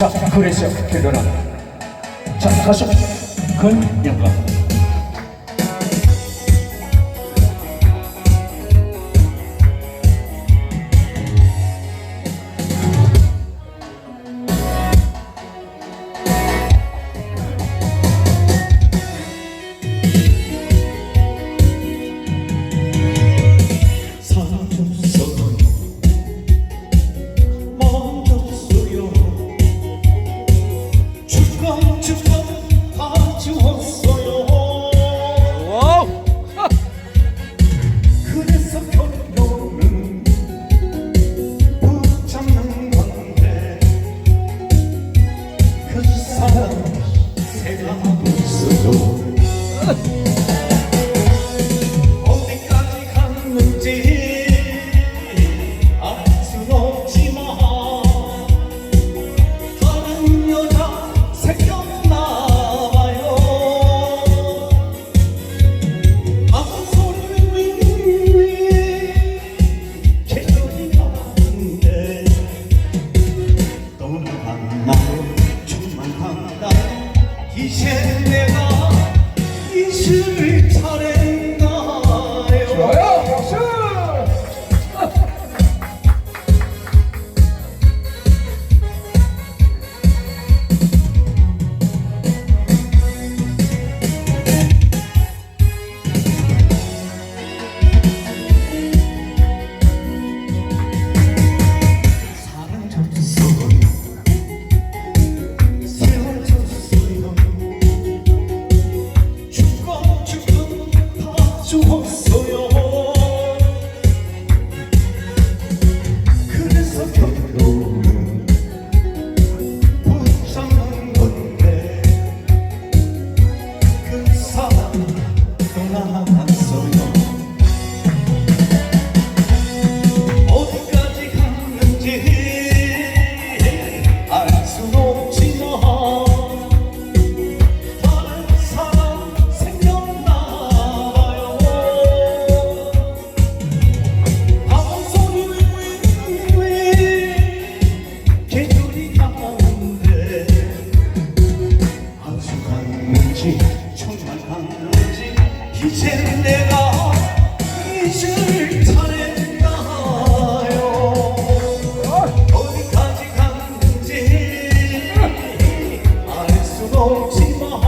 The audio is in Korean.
자, 그래서 결론은 자, 가서 큰 영광. 주워 다 주웠어 만나 충만한다. 이제 내가 있으면 祝贺 이젠 내가 잊을 차례인가요? 어디까지 갔는지 알 순 없지만